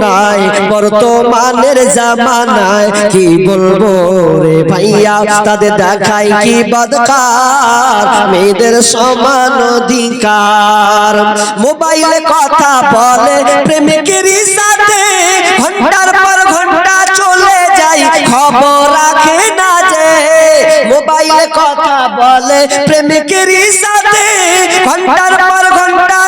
নাই বর্তমানের জামানায় কি বলব রে ভাইয়া? তাদের দেখায় কি বদকার? মেয়েদের সমান অধিকার। মোবাইলে কথা বলে প্রেমিকেরই সাথে ঘণ্টার পর ঘণ্টা চলে যায় খবর রাখে না যে মোবাইলে কথা বলে প্রেমিকেরই সাথে ঘণ্টার পর ঘণ্টা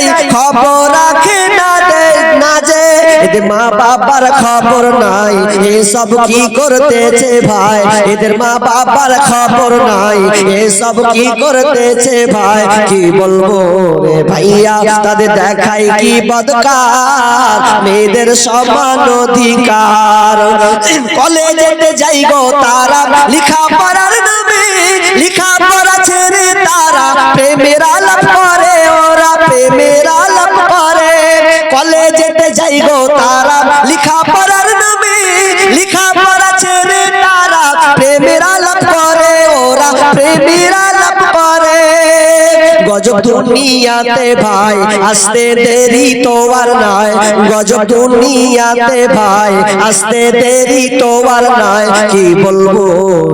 যায় খবর রাখে না দে, না যে। এদের মা বাবার খবর নাই। এসব কি করতেছে ভাই? এদের মা বাবার খবর নাই। এসব কি করতেছে ভাই? কি বলব? রে ভাইয়া তাদের দেখাই কি বদকার? মেয়েদের সমান অধিকার। কলেজেতে যাই গো তারা। লিখা পড়ার নামে, লিখা পড়া ছেড়ে তারা। প্রেমের আলাপ প্রেমের আলাপ করে কলেজেতে যাই গো তারা। লিখা পড়ার নামে লিখা পড়া ছেড়ে গজব দুনিয়াতে ভাই, আসতে দেরি তো আর নাই। গজব দুনিয়াতে ভাই, আসতে দেরি তো আর নাই। কি বলব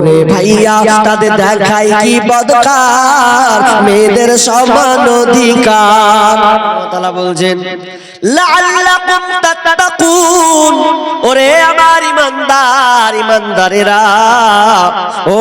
রে ভাইয়া, তাদের দেখাই কি বদকার? মেয়েদের সমান অধিকার। তালা বলছেন তাত্তাকুন। ওরে আমার ইমানদার, ইমানদারেরা, ও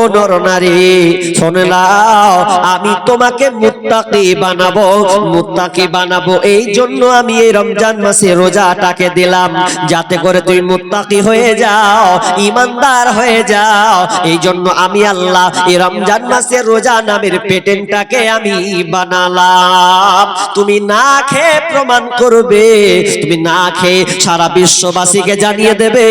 আমি তোমাকে মুত্তাকি বানাবো মুত্তাকি বানাবো। এই জন্য আমি এই রমজান মাসে রোজাটাকে দিলাম। যাতে করে তুই মুত্তাকি হয়ে যাও, ইমানদার হয়ে যাও। এই জন্য আমি আল্লাহ এই রমজান মাসে রোজা নামের পেটেন্টটাকে আমি বানালাম। তুমি না খেয়ে প্রমাণ করবে, তুমি না খেয়ে সারা বিশ্ববাসীকে জানিয়ে দেবে,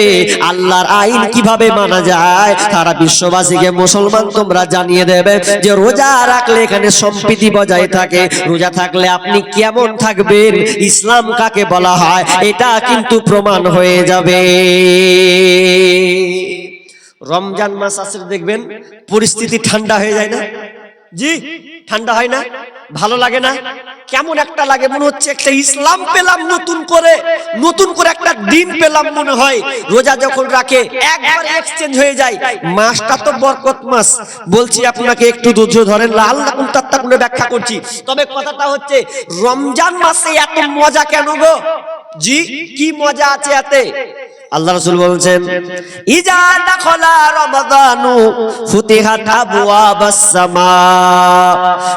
আল্লাহর আইন কীভাবে মানা যায়, সারা বিশ্ববাসীকে মুসলমান তোমরা জানিয়ে দেবে যে রোজা রাখলে এখানে সম্প্রীতি বজায় থাকে, রোজা থাকলে আপনি কেমন থাকবেন? ইসলাম কাকে বলা হয়? এটা কিন্তু প্রমাণ হয়ে যাবে। রমজান মাস আসলে দেখবেন, পরিস্থিতি ঠান্ডা হয়ে যায় না? জি, ঠান্ডা হয় না? ভালো লাগে না? কেমন একটা লাগে মনে হচ্ছে একটা ইসলাম পেলাম নতুন করে নতুন করে একটা দিন পেলাম মনে হয়। রোজা যখন রাখে, একবার এক্সচেঞ্জ হয়ে যায়। মাসটা তো বরকত মাস। বলছি আপনাকে একটু ধৈর্য ধরেন, লাল লাকুম তাত্তাকুনে ব্যাখ্যা করছি। তবে কথাটা হচ্ছে, রমজান মাসে এত মজা কেন গো? জি, কি মজা আছে এতে? আল্লাহ রসুল বলছেন, ইজা দাখালা রমাদানু ফুতিহাত আবওয়াবাস সামা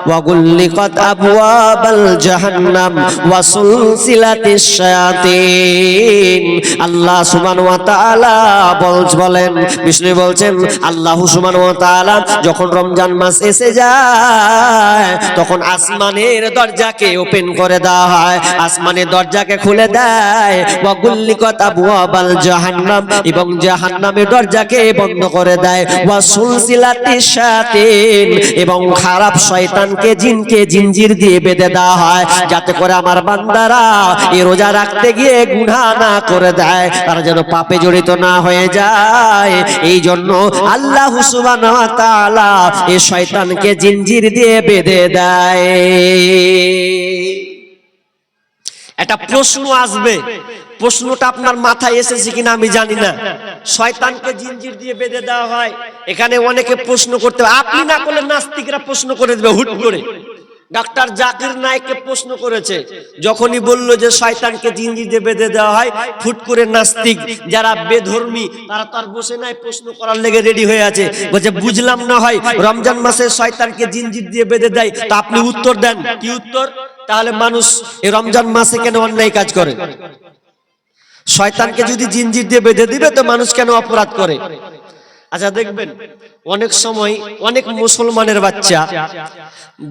ওয়া গুল্লিকাত আবওয়াবাল জাহান্নাম, ওয়া সুলসিলাতিশ শায়াতিন। আল্লাহ সুবহানাহু ওয়া তাআলা বল- বলেন, বিষ্ণু বলছেন, আল্লাহ সুবহানাহু ওয়া তাআলা যখন রমজান মাস এসে যায়, তখন আসমানের দরজাকে ওপেন করে দেওয়া হয়। আসমানের দরজাকে খুলে দেয়, ওয়া গুল্লিকাত আবওয়াবাল জাহান্নাম এবং জাহান্নামের দরজাকে বন্ধ করে দেয়। ওয়া সুলসিলাতিশ শায়াতিন এবং খারাপ শয়তানকে জিনকে জিনজির দিয়ে বেঁধে দেওয়া হয়, যাতে করে আমার বান্দারা এই রোজা রাখতে গিয়ে গুনাহ না করে দেয়। তারা যেন পাপে জড়িত না হয়ে যায়। এই জন্য আল্লাহ সুবহানাহু ওয়া তাআলা এই শয়তানকে জিনজির দিয়ে বেঁধে দেয়। একটা প্রশ্ন আসবে। প্রশ্নটা আপনার মাথায় এসেছে কিনা আমি জানি না। শয়তানকে জিনজির দিয়ে বেঁধে দেওয়া হয়। এখানে অনেকে প্রশ্ন করতে আপনি না করলে নাস্তিকরা প্রশ্ন করে দেবে হুট করে। ডাক্তার জাকির নায়ককে প্রশ্ন করেছে, যখনই বলল যে শয়তানকে দিয়ে বেঁধে দেওয়া হয় ফুট করে নাস্তিক, যারা বেধর্মী, তারা তার বসে নাই, প্রশ্ন করার লেগে রেডি হয়ে আছে। বলছে, বুঝলাম না হয়, রমজান মাসে শয়তানকে জিনজির দিয়ে বেঁধে দেয়, তা আপনি উত্তর দেন। কি উত্তর? তাহলে মানুষ এই রমজান মাসে কেন অন্যায় কাজ করে? শয়তানকে যদি জিনজির দিয়ে বেঁধে দিবে তো মানুষ কেন অপরাধ করে? আচ্ছা দেখবেন অনেক সময় অনেক মুসলমানের বাচ্চা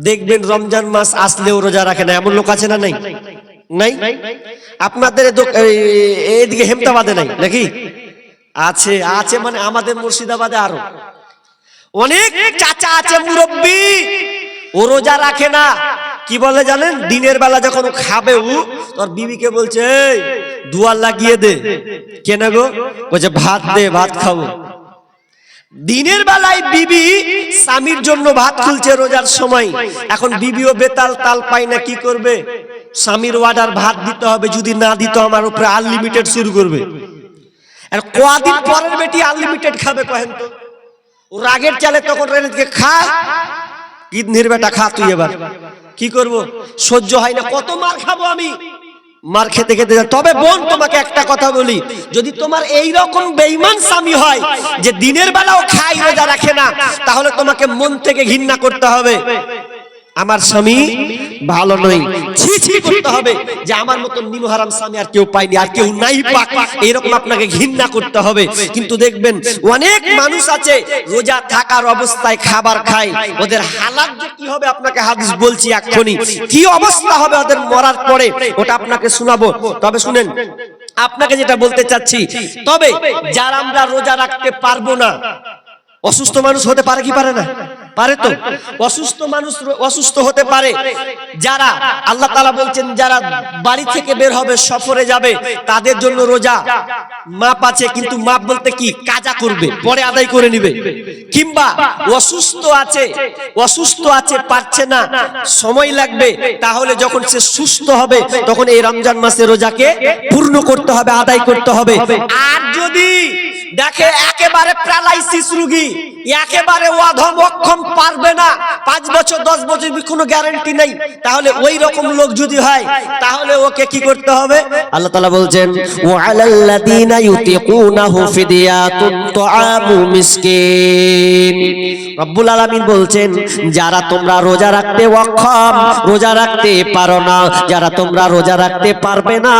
দেখবেন রমজান মাস আসলেও রোজা রাখে না এমন লোক আছে না নাই? নাই? আপনাদের এইদিকে হেমতাবাদে নাই নাকি? আছে আছে মানে আমাদের মুর্শিদাবাদে আরও। অনেক চাচা আছে মুরব্বী। ও রোজা রাখে না। কি বলে জানেন? দিনের বেলা যখন খাবে ও তোর বিবিকে বলছে এই দুয়ার লাগিয়ে দে। কেন গো? বলছে, ভাত দে, ভাত খাব। দিনের বেলায় বিবি স্বামীর জন্য ভাত খুলছে রোজার সময়। এখন বিবিও বেতাল তাল পায় না, কি করবে? স্বামীর অর্ডার ভাত দিতে হবে, যদি না দিত আমার উপরে আনলিমিটেড শুরু করবে। আর কদিন পরের বেটি আনলিমিটেড খাবে কহেন তো? ও রাগের চালে তখন রেনেকে খা। কিডনির বেটা খা তুই এবার। কি করব? সহ্য হয় না, কত মার খাব আমি? মার খেতে খেতে যায়। তবে বোন, তোমাকে একটা কথা বলি। যদি তোমার এই রকম বেঈমান স্বামী হয়, যে দিনের বেলাও খাই, রোজা রাখে না, তাহলে তোমাকে মন থেকে ঘৃণা করতে হবে। আমার স্বামী ভালো নয় ছি ছি করতে হবে যে আমার মতন নিমহারাম স্বামী আর কেউ পাইনি আর কেউ নাই পাক। এরকম আপনাকে ঘৃণা করতে হবে। কিন্তু দেখবেন অনেক মানুষ আছে রোজা থাকার অবস্থায় খাবার খায়। ওদের হালাত যে কি হবে আপনাকে হাদিস বলছি এক্ষুনি। কি অবস্থা হবে ওদের মরার পরে ওটা আপনাকে শোনাবো। তবে শুনেন আপনাকে যেটা বলতে চাচ্ছি তবে যারা আমরা রোজা রাখতে পারব না অসুস্থ মানুষ হতে পারে কি পারে না? পারে তো? অসুস্থ মানুষ অসুস্থ হতে পারে। যারা আল্লাহ তালা বলছেন যারা বাড়ি থেকে বের হবে সফরে যাবে তাদের জন্য রোজা। মাপ আছে কিন্তু মাপ বলতে কি? কাজা করবে পরে আদায় করে নিবে। কিংবা অসুস্থ আছে অসুস্থ আছে পারছে না সময় লাগবে তাহলে যখন সে সুস্থ হবে তখন এই রমজান মাসে রোজাকে পূর্ণ করতে হবে আদায় করতে হবে। আর যদি দেখে একেবারে প্যারালাইসিস রুগী, একেবারে অধম অক্ষম পারবে না। পাঁচ বছর, দশ বছর কোনো গ্যারান্টি নেই, তাহলে ওই রকম লোক যদি হয়, তাহলে ওকে কি করতে হবে? আল্লাহ তাআলা বলছেন ওয়া আলাল্লাযীনা ইউতিকুনাহু ফিদিয়াতুন তুআমু মিসকিন। রব্বুল আলামিন বলছেন, যারা তোমরা রোজা রাখতে অক্ষম, রোজা রাখতে পারো না। যারা তোমরা রোজা রাখতে পারবে না,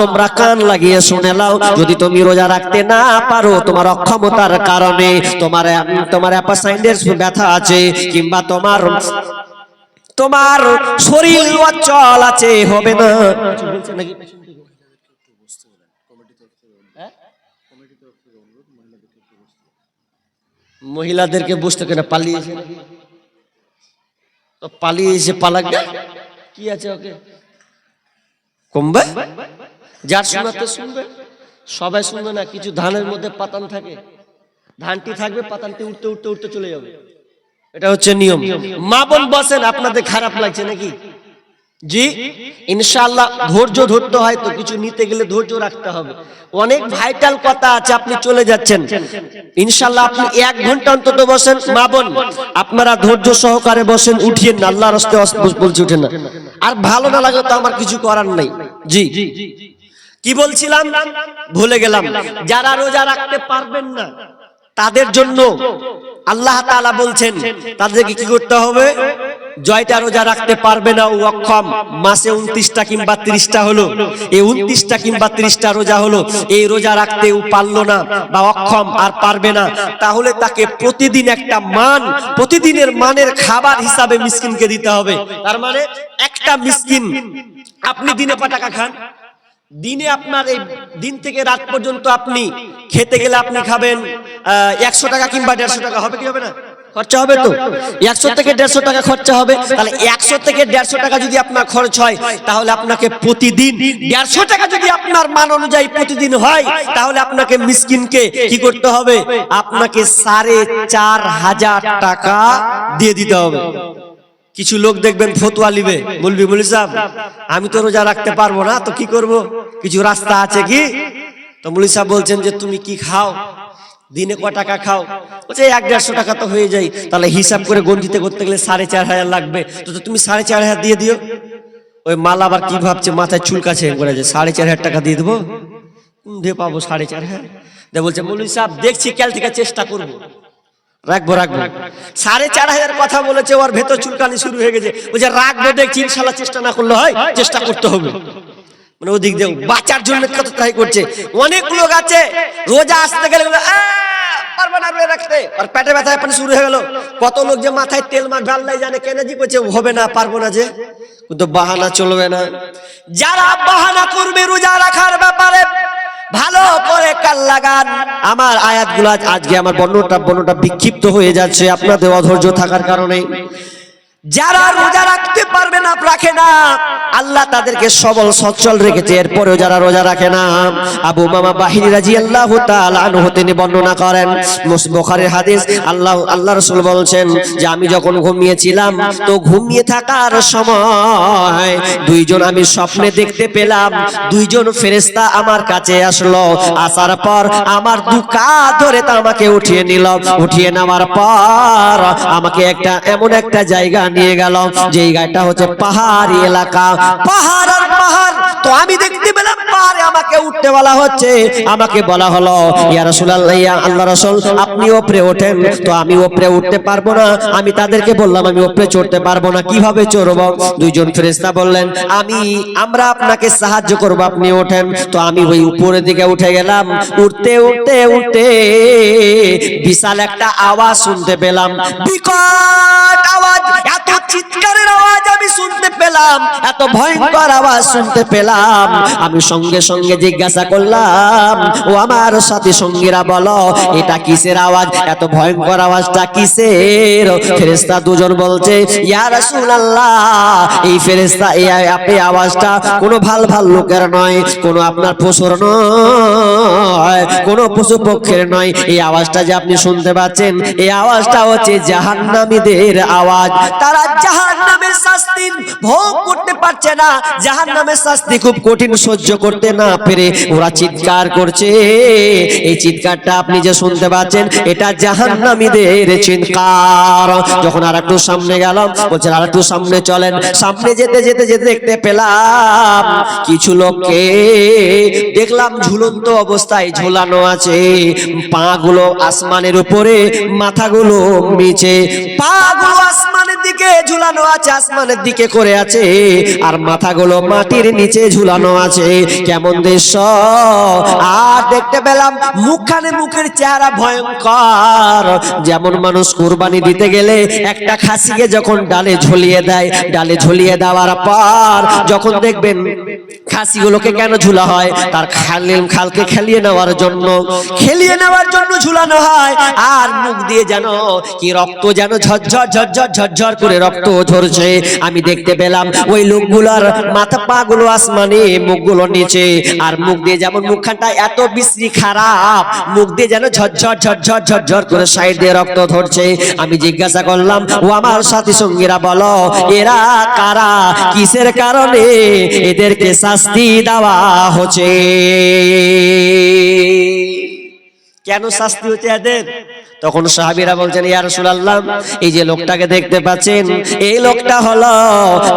তোমরা কান লাগিয়ে শুনে নাও। যদি তুমি রোজা রাখতে না পারো তোমার অক্ষমতার কারণে। তোমার তোমার অ্যাপাসাইন্ডের ব্যথা আছে, কিংবা তোমার তোমার শরীর অচল আছে, হবে না। মহিলাদেরকে বুঝতে কেন পালিয়েছে? তো পালিয়েছে পালাক কি আছে ওকে? কমবে? যার শোনাতে শুনবে। সবাই শুনবে না, কিছু ধানের মধ্যে পাতান থাকে। ধানটি থাকবে, পাতানটি উঠতে উঠতে উঠতে চলে যাবে। এটা হচ্ছে নিয়ম। মা বোন বসেন, আপনাদের খারাপ লাগছে নাকি? জি, ইনশাআল্লাহ ধৈর্য ধরতে হয় তো, কিছু নিতে গেলে ধৈর্য রাখতে হবে। অনেক ভাইটাল কথা আছে, আপনি চলে যাচ্ছেন। ইনশাআল্লাহ আপনি এক ঘণ্টা অন্তত বসেন। মা বোন আপনারা ধৈর্য সহকারে বসেন, উঠিয়ে না আল্লাহর হস্তে বলছি উঠেন না। আর ভালো না লাগে তো আমার কিছু করার নাই। জি। কি বলছিলাম? ভুলে গেলাম। যারা রোজা রাখতে পারবেন না, তাদের জন্য আল্লাহ তাআলা বলছেন, তাদেরকে কি করতে হবে? জয়টা রোজা রাখতে পারবে না, ও অক্ষম। মাসে উনত্রিশটা কিংবা ত্রিশটা হলো। এই উনত্রিশটা কিংবা ত্রিশটা রোজা হলো। এই রোজা রাখতে ও পারল না বা অক্ষম আর পারবে না। তাহলে তাকে প্রতিদিন একটা মান, প্রতিদিনের মানের খাবার হিসাবে মিসকিনকে দিতে হবে। তার মানে একটা মিসকিন, আপনি দিনে ক টাকা খান? দিনে আপনার এই দিন থেকে রাত পর্যন্ত আপনি খেতে গেলে আপনি খাবেন একশো টাকা কিংবা দেড়শো টাকা। হবে কি হবে না? খরচা হবে তো? একশো থেকে দেড়শো টাকা খরচা হবে। তাহলে একশো থেকে দেড়শো টাকা যদি আপনার খরচ হয়, তাহলে আপনাকে প্রতিদিন দেড়শো টাকা যদি আপনার মান অনুযায়ী প্রতিদিন হয়, তাহলে আপনাকে মিসকিনকে কি করতে হবে? আপনাকে সাড়ে চার হাজার টাকা দিয়ে দিতে হবে। কিছু লোক দেখবেন ফতুয়া লিবে বলবি, বলি সাহেব, আমি তো রোজা রাখতে পারব না, তো কি করব? কিছু রাস্তা আছে কি? তো মুলি সাহেব বলছেন যে, তুমি কি খাও? দিনে ক টাকা খাও? বলছে, এক দেড়শো টাকা তো হয়ে যায়। তাহলে হিসাব করে গঞ্জিতে করতে গেলে সাড়ে চার হাজার লাগবে। তো তুমি সাড়ে চার হাজার দিয়ে দিও। ওই মাল আবার কি ভাবছে? মাথায় চুল কাছে করে যে, সাড়ে চার হাজার টাকা দিয়ে দেবো? দিয়ে পাবো সাড়ে চার হাজার? দিয়ে বলছে মৌলী সাহেব, দেখছি কাল থেকে চেষ্টা করব। রাখব রাখব। সাড়ে চার হাজার কথা বলেছে ওর ভেতর চুলকানি শুরু হয়ে গেছে। বলছে রাখব দেখছি ইনশাল্লাহ চেষ্টা না করলে হয় চেষ্টা করতে হবে। মানে ওদিক দিয়ে বাঁচার জন্য কত করছে। অনেক লোক আছে রোজা আসতে গেলে "আহ, আমার পারবে না রাখতে। আর পেটে ব্যথা শুরু হয়ে গেল। কত লোক যে মাথায় তেল জানে করছে হবে না পারব না যে। কিন্তু বাহানা চলবে না। যারা বাহানা করবে রোজা রাখার ব্যাপারে ভালো করে কাল লাগান। আমার আয়াতগুলো আজকে আমার বর্ণটা বর্ণটা বিক্ষিপ্ত হয়ে যাচ্ছে। আপনাদের অধৈর্য থাকার কারণে। যারা রোজা রাখতে পারবে না রাখে না। আল্লাহ তাদেরকে সবল সচ্ছল রেখেছে। এরপরেও যারা রোজা রাখে না আবু মামা বাহিনী রাজি আল্লাহ তিনি বর্ণনা করেন। বুখারীর হাদিস আল্লাহ আল্লাহ রসুল বলছেন যে আমি যখন ঘুমিয়েছিলাম তো ঘুমিয়ে থাকার সময় দুইজন আমি স্বপ্নে দেখতে পেলাম। দুইজন ফেরেস্তা আমার কাছে আসলো। আসার পর আমার দু কাঁধ ধরে তা আমাকে উঠিয়ে নিল। উঠিয়ে নেওয়ার পর আমাকে একটা এমন একটা জায়গা নিয়ে গেল যে জায়গাটা হচ্ছে পাহাড়ি এলাকা। পাহাড় আর পাহাড়, তো আমি দেখতে পেলাম পাহাড়ে আমাকে উঠতে বলা হচ্ছে। আমাকে বলা হলো, ইয়া রাসূলুল্লাহ আল্লাহ রাসূল, আপনি উপরে ওঠেন, তো আমি উপরে উঠতে পারব না। আমি তাদেরকে বললাম, আমি উপরে চড়তে পারব না, কীভাবে চড়বো? দুইজন ফেরেশতা বললেন, আমি, আমরা আপনাকে সাহায্য করব, আপনি ওঠেন। তো আমি ওই উপরের দিকে উঠে গেলাম। উঠতে উঠতে উঠতে বিশাল একটা আওয়াজ শুনতে পেলাম। বিকট আওয়াজ চিৎকারের আওয়াজ আমি শুনতে পেলাম, এত ভয়ঙ্কর আওয়াজ শুনতে পেলাম। আমি সঙ্গে সঙ্গে জিজ্ঞাসা করলাম, ও আমার সাথী সঙ্গীরা বলো, এটা কিসের আওয়াজ? এত ভয়ঙ্কর আওয়াজটা কিসের? ফেরেশতা দুজন বলছে, ইয়া রাসূলুল্লাহ, এই ফেরেশতা, এই আওয়াজটা কোনো ভালো ভালো লোকের নয়, কোনো আপনার পশুর নয়, কোনো পশু পক্ষের নয়। এই আওয়াজটা যে আপনি শুনতে পাচ্ছেন, এই আওয়াজটা হচ্ছে জাহান্নামীদের আওয়াজ। তারা জাহান্নামের শাস্তি ভোগ করতে পারছে না। শাস্তি খুব কঠিন, সহ্য করতে না পেরে ওরা চিৎকার করছে। এই চিৎকারটা আপনি যে শুনতে পাচ্ছেন, এটা চিৎকার। যখন সামনে গেলাম বলছেন সামনে চলেন। সামনে যেতে যেতে যেতে দেখতে পেলাম, কিছু লোককে দেখলাম ঝুলন্ত অবস্থায় ঝুলানো আছে। পা গুলো আসমানের উপরে, মাথাগুলো নিচে। পা আসমানের দিকে ঝুলানো আছে, আসমানের দিকে করে আছে, আর মাথাগুলো মাটির নিচে ঝুলানো আছে। কেমন দৃশ্য? আর দেখতে পেলাম মুখখানে মুখের চেহারা ভয়ঙ্কর। যেমন মানুষ কুরবানি দিতে গেলে একটা খাসিকে যখন ডালে ঝুলিয়ে দেয়, ডালে ঝুলিয়ে দেওয়ার পর যখন দেখবেন খাসিগুলোকে কেন ঝুলা হয়, তার খালিম খালকে খেলিয়ে নেওয়ার জন্য। খেলিয়ে নেওয়ার জন্য ঝুলানো হয়, আর মুখ দিয়ে যেন কি রক্ত যেন ঝরঝর ঝরঝর ঝরঝর করে রক্ত ঝরছে, আমি দেখতে পেলাম ওই লোকগুলোর মাথা পা গুলো আসমানে, মুখগুলো নিচে। আর মুখ দিয়ে যেমন মুখখানটা এত বিশ্রী খারাপ, মুখ দিয়ে যেন ঝরঝর ঝরঝর ঝরঝর করে সাইড দিয়ে রক্ত ধরছে। আমি জিজ্ঞাসা করলাম, ও আমার সাথী সঙ্গীরা বলো, এরা কারা? কিসের কারণে এদেরকে শাস্তি দেওয়া হচ্ছে? কেন শাস্তি হচ্ছে এদের? তখন সাহাবিরা বলছেন ইয়া রাসূলুল্লাহ এই যে লোকটাকে দেখতে পাচ্ছেন এই লোকটা হলো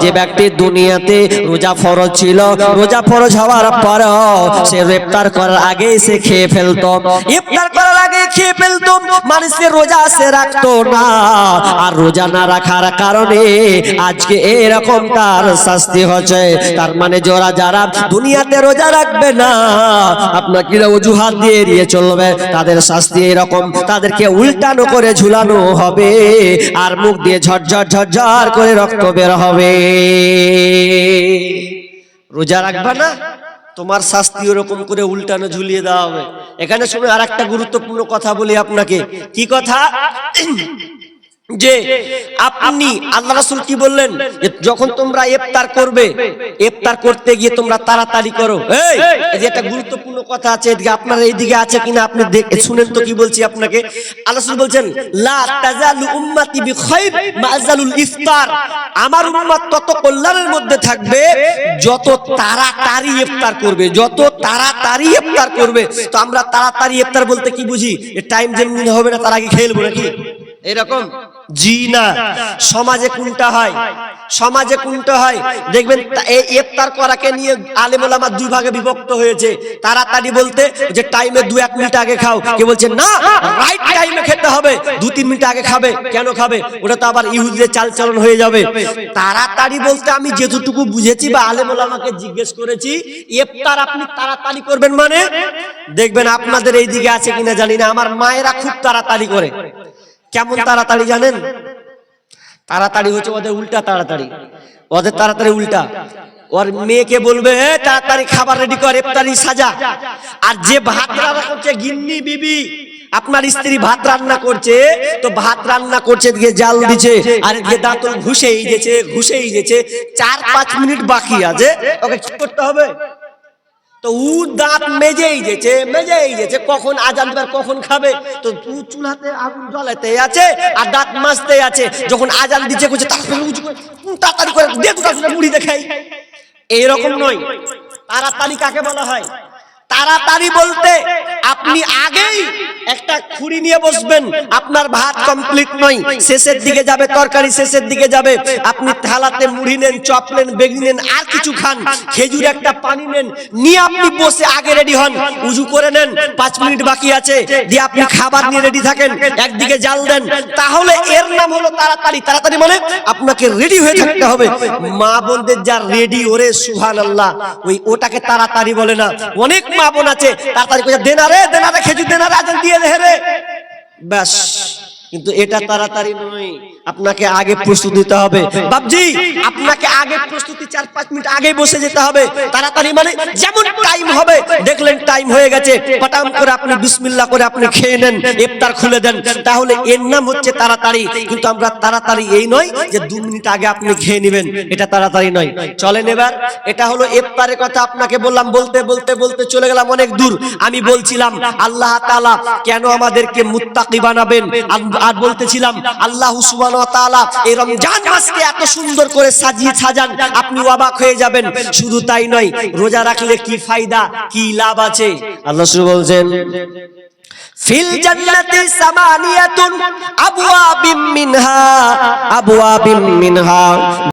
যে ব্যক্তি দুনিয়াতে রোজা ফরজ ছিল। রোজা ফরজ হওয়ার পর সে ইফতার করার আগেই সে খেয়ে ফেলতো। ইফতার করার আগে খেয়ে ফেলতো মানুষের রোজা সে রাখতো না। আর রোজা না রাখার কারণে আজকে এরকম তার শাস্তি হচ্ছে। তার মানে যারা যারা দুনিয়াতে রোজা রাখবে না আপনাকে অজুহাত দিয়ে এড়িয়ে চলবে। তাদের শাস্তি এরকম, তাদেরকে উল্টানো করে ঝুলানো হবে। আর মুখ দিয়ে ঝরঝর ঝরঝর করে রক্ত বের হবে। রোজা রাখবে না, তোমার শাস্তি ওরকম করে উল্টানো ঝুলিয়ে দেওয়া হবে। এখানে শুনে আর একটা গুরুত্বপূর্ণ কথা বলি আপনাকে। কি কথা? যে আপনি আল্লাহ রাসূল কি বললেন? যে যখন তোমরা ইফতার করবে ইফতার করতে গিয়ে তোমরা তাড়াতাড়ি করো। এই যে একটা গুরুত্বপূর্ণ কথা আছে এদিকে আপনার এইদিকে আছে কিনা আপনি দেখ- শুনেন তো কি বলছি আপনাকে। আল্লাহ বলছেন লা তাজালু উম্মতি বিখাইর মাজালুল ইফতার। আমার উম্মত তত কল্যাণের মধ্যে থাকবে যত তাড়াতাড়ি ইফতার করবে যত তাড়াতাড়ি ইফতার করবে। তো আমরা তাড়াতাড়ি ইফতার বলতে কি বুঝি? টাইম যেমনি হবে না তার আগে খেয়ে নেব নাকি? এরকম। জি না সমাজে কোনটা হয়? সমাজে কোনটা হয়? দেখবেন এই ইফতার করাকে নিয়ে আলেম ওলামা দুই ভাগে বিভক্ত হয়েছে। তাড়াতাড়ি বলতে যে টাইমে দু এক মিনিট আগে খাও। কে বলছে, না, রাইট টাইমে খেতে হবে। দু তিন মিনিট আগে খাবে। কেন খাবে? ওটা তো আবার ইহুদিদের চালচলন হয়ে যাবে। তাড়াতাড়ি বলতে আমি যেটুকু বুঝেছি বা আলেম ওলামাকে জিজ্ঞেস করেছি, ইফতার আপনি তাড়াতাড়ি করবেন মানে? দেখবেন আপনাদের এই দিকে আছে কিনা জানি না। আমার মায়েরা খুব তাড়াতাড়ি করে। কেমন তাড়াতাড়ি জানেন? তাড়াতাড়ি হচ্ছে ওদের উল্টা তাড়াতাড়ি। ওদের তাড়াতাড়ি উল্টা। ওর মেয়েকে বলবে "এ, তাড়াতাড়ি খাবার রেডি করে ইফতারি সাজা। আর যে ভাত রান্না করছে গিন্নি বিবি আপনার স্ত্রী ভাত রান্না করছে তো ভাত রান্না করছে এদিকে জাল দিছে আর এদিকে দাঁতল ঘুষেই গেছে ঘুষেই গেছে চার পাঁচ মিনিট বাকি আছে ওকে কি করতে হবে? তো উ দাঁত মেজেই যেছে মেজেই যেছে কখন আজান দেবার কখন খাবে? তো উ চুলাতে আগুন জ্বলাতে আছে আর দাঁত মাজতে আছে। যখন আজান দিচ্ছে করছে তাড়াতাড়ি উঁচু করে, তাড়াতাড়ি করে দে দুটা মুড়ি দেখাই। এইরকম নয়। তাড়াতাড়ি কাকে বলা হয়? তাড়াতাড়ি বলতে আপনি আগেই একটা খুঁড়ি নিয়ে বসবেন। আপনার ভাত কমপ্লিট নয়। শেষের দিকে যাবে তরকারি শেষের দিকে যাবে। আপনি থালাতে মুড়ি নেন চপ নেন বেগনি নেন আর কিছু খান। খেজুর একটা পানি নেন নিয়ে আপনি বসে আগে রেডি হন। উজু করে নেন পাঁচ মিনিট বাকি আছে। দিয়ে আপনি খাবার নিয়ে রেডি থাকেন। একদিকে জাল দেন। তাহলে এর নাম হলো তাড়াতাড়ি। তাড়াতাড়ি মানে আপনাকে রেডি হয়ে থাকতে হবে। মা বোনদের যা রেডি ওরে সুহান আল্লাহ ওই ওটাকে তাড়াতাড়ি বলে না। অনেক মা বোন আছে তাড়াতাড়ি করে দেনারে দেনারে খেজুর দেনারে আজান দিয়ে দে রে। ব্যাস। কিন্তু এটা তাড়াতাড়ি নয়। আপনাকে আগে প্রস্তুতি নিতে হবে। বাবজি আপনাকে আগে প্রস্তুতি চার পাঁচ মিনিট আগে বসে যেতে হবে। তাড়াতাড়ি মানে যেমন টাইম হবে দেখলেন টাইম হয়ে গেছে। পটাম করে আপনি বিসমিল্লাহ করে আপনি খেয়ে নেন ইফতার খুলে দেন। তাহলে এর নাম হচ্ছে তাড়াতাড়ি। কিন্তু আমরা তাড়াতাড়ি এই নয় যে দু মিনিট আগে আপনি খেয়ে নেবেন। এটা তাড়াতাড়ি নয়। চলেন এবার। এটা হলো ইফতারের কথা আপনাকে বললাম বলতে বলতে বলতে চলে গেলাম অনেক দূর। আমি বলছিলাম আল্লাহ তাআলা কেন আমাদেরকে মুত্তাকি বানাবেন? আর- বলতেছিলাম, আল্লাহ এই রমজান মাসকে এত সুন্দর করে সাজিয়ে সাজান, আপনি অবাক হয়ে যাবেন। শুধু তাই নয়, রোজা রাখলে কি ফায়দা, কি লাভ আছে? আল্লাহ শুরু বলছেন, ফিল জান্নাতি সামানিয়াতুন আবওয়াবিম মিনহা আবওয়াবিম মিনহা।